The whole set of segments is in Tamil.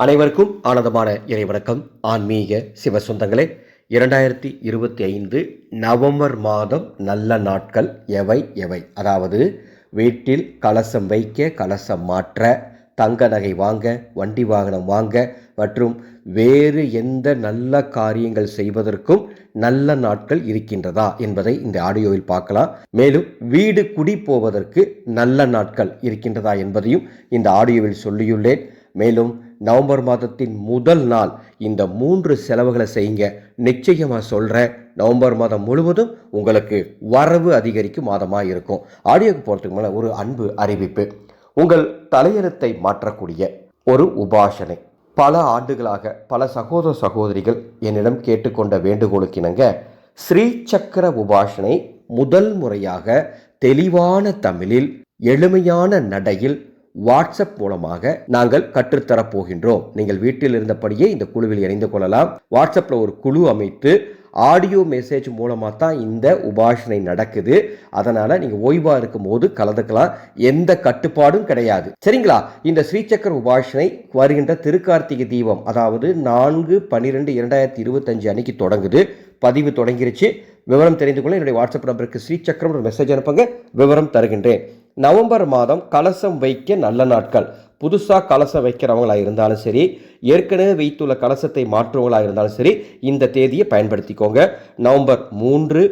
அனைவருக்கும் ஆனந்தமான இறைவணக்கம் ஆன்மீக சிவ சொந்தங்களே இரண்டாயிரத்தி இருபத்தி ஐந்து நவம்பர் மாதம் நல்ல நாட்கள். எவை? எவை? அதாவது வீட்டில் கலசம் வைக்க கலசம் மாற்ற தங்க நகை வாங்க வண்டி வாகனம் வாங்க மற்றும் வேறு எந்த நல்ல காரியங்கள் செய்வதற்கும் நல்ல நாட்கள் இருக்கின்றதா என்பதை இந்த ஆடியோவில் பார்க்கலாம். மேலும் வீடு குடி போவதற்கு நல்ல நாட்கள் இருக்கின்றதா என்பதையும் இந்த ஆடியோவில் சொல்லியுள்ளேன். மேலும் நவம்பர் மாதத்தின் முதல் நாள் இந்த மூன்று செலவுகளை செய்யுங்க. நிச்சயமாக சொல்கிறேன் நவம்பர் மாதம் முழுவதும் உங்களுக்கு வரவு அதிகரிக்கும் மாதமாக இருக்கும். ஆடியோக்கு போகிறதுக்கு மேலே ஒரு அன்பு அறிவிப்பு. உங்கள் தலையெழுத்தை மாற்றக்கூடிய ஒரு உபாசனை. பல ஆண்டுகளாக பல சகோதர சகோதரிகள் என்னிடம் கேட்டுக்கொண்ட வேண்டுகோளுக்கிணங்க ஸ்ரீ சக்கர உபாசனை முதல் முறையாக தெளிவான தமிழில் எளிமையான நடையில் வாட்ஸ்அப் மூலமாக நாங்கள் கற்றுத்தரப் போகின்றோம். நீங்கள் வீட்டில் இருந்தபடியே இந்த குழுவில் இணைந்து கொள்ளலாம். வாட்ஸ்அப்பில் ஒரு குழு அமைத்து ஆடியோ மெசேஜ் மூலமாக தான் இந்த உபாஷனை நடக்குது. அதனால் நீங்கள் ஓய்வாக இருக்கும் போது கலந்துக்கலாம். எந்த கட்டுப்பாடும் கிடையாது. சரிங்களா? இந்த ஸ்ரீசக்கர உபாஷனை வருகின்ற திருக்கார்த்திகை தீபம் அதாவது நான்கு பன்னிரெண்டு இரண்டாயிரத்தி இருபத்தஞ்சு அன்னைக்கு தொடங்குது. பதிவு தொடங்கிருச்சு. விவரம் தெரிந்து கொள்ள என்னுடைய வாட்ஸ்அப் நம்பருக்கு ஸ்ரீசக்கரம் ஒரு மெசேஜ் அனுப்புங்க. விவரம் தருகின்றேன். நவம்பர் மாதம் கலசம் வைக்க நல்ல நாட்கள். புதுசாக கலசம் வைக்கிறவங்களாக இருந்தாலும் சரி ஏற்கனவே வைத்துள்ள கலசத்தை மாற்றுவங்களாக இருந்தாலும் சரி இந்த தேதியை பயன்படுத்திக்கோங்க. நவம்பர் மூன்று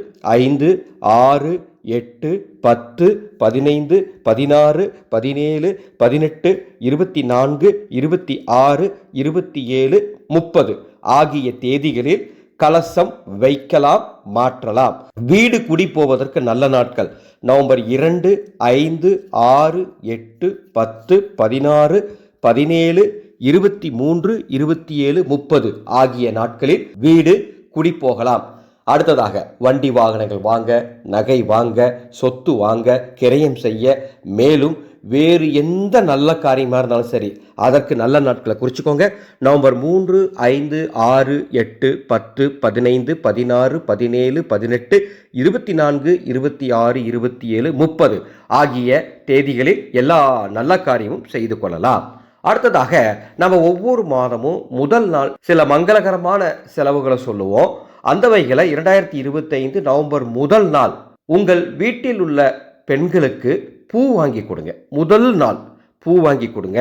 ஐந்து ஆறு எட்டு பத்து பதினைந்து பதினாறு பதினேழு பதினெட்டு இருபத்தி நான்கு இருபத்தி ஆறு இருபத்தி ஏழு முப்பது ஆகிய தேதிகளில் கலசம் வைக்கலாம் மாற்றலாம். வீடு குடி போவதற்கு நல்ல நாட்கள். நவம்பர் இரண்டு ஐந்து ஆறு எட்டு பத்து பதினாறு பதினேழு இருபத்தி மூன்று இருபத்தி ஏழு முப்பது ஆகிய நாட்களில் வீடு குடிப்போகலாம். அடுத்ததாக வண்டி வாகனங்கள் வாங்க நகை வாங்க சொத்து வாங்க கிரயம் செய்ய மேலும் வேறு எந்த நல்ல காரியமாக இருந்தாலும் சரி அதற்கு நல்ல நாட்களை குறிச்சிக்கோங்க. நவம்பர் மூன்று ஐந்து ஆறு எட்டு பத்து பதினைந்து பதினாறு பதினேழு பதினெட்டு இருபத்தி நான்கு இருபத்தி ஆறு இருபத்தி ஏழு முப்பது ஆகிய தேதிகளில் எல்லா நல்ல காரியமும் செய்து கொள்ளலாம். அடுத்ததாக நம்ம ஒவ்வொரு மாதமும் முதல் நாள் சில மங்களகரமான செலவுகளை சொல்லுவோம். அந்த வகையில் இரண்டாயிரத்தி இருபத்தைந்து நவம்பர் முதல் நாள் உங்கள் வீட்டில் உள்ள பெண்களுக்கு பூ வாங்கி கொடுங்க. முதல் நாள் பூ வாங்கி கொடுங்க.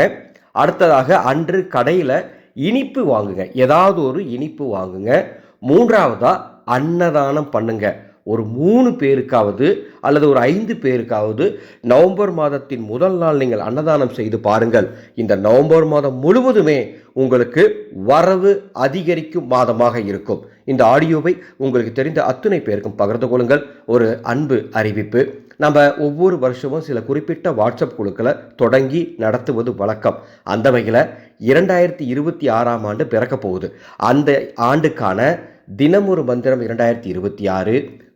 அடுத்ததாக அன்று கடையில் இனிப்பு வாங்குங்க. ஏதாவது ஒரு இனிப்பு வாங்குங்க. மூன்றாவதாக அன்னதானம் பண்ணுங்க. ஒரு மூணு பேருக்காவது அல்லது ஒரு ஐந்து பேருக்காவது நவம்பர் மாதத்தின் முதல் நாள் நீங்கள் அன்னதானம் செய்து பாருங்கள். இந்த நவம்பர் மாதம் முழுவதுமே உங்களுக்கு வரவு அதிகரிக்கும் மாதமாக இருக்கும். இந்த ஆடியோவை உங்களுக்கு தெரிந்த அத்துணை பேருக்கும் பகிர்ந்து கொள்ளுங்கள். ஒரு அன்பு அறிவிப்பு. நம்ம ஒவ்வொரு வருஷமும் சில குறிப்பிட்ட வாட்ஸ்அப் குழுக்களை தொடங்கி நடத்துவது வழக்கம். அந்த வகையில் இரண்டாயிரத்தி இருபத்தி ஆறாம் ஆண்டு பிறக்க போகுது. அந்த ஆண்டுக்கான தினமொரு மந்திரம் இரண்டாயிரத்தி இருபத்தி ஆறு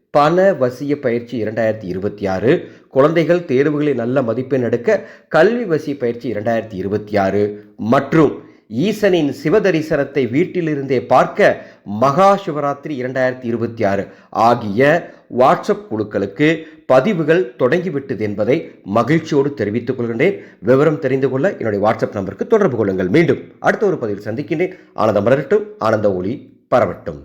பண வசிய பயிற்சி இரண்டாயிரத்தி இருபத்தி ஆறு குழந்தைகள் தேர்வுகளில் நல்ல மதிப்பெண் எடுக்க கல்வி வசிய பயிற்சி இரண்டாயிரத்தி இருபத்தி ஆறு மற்றும் ஈசனின் சிவதரிசனத்தை வீட்டிலிருந்தே பார்க்க மகா சிவராத்திரி இரண்டாயிரத்தி இருபத்தி ஆறு ஆகிய வாட்ஸ்அப் குழுக்களுக்கு பதிவுகள் தொடங்கிவிட்டது என்பதை மகிழ்ச்சியோடு தெரிவித்துக் கொள்கின்றேன். விவரம் தெரிந்து கொள்ள என்னுடைய வாட்ஸ்அப் நம்பருக்கு தொடர்பு கொள்ளுங்கள். மீண்டும் அடுத்த ஒரு பதிவில் சந்திக்கின்றேன். ஆனந்தம் மலரட்டும். ஆனந்த ஒளி பரவட்டும்.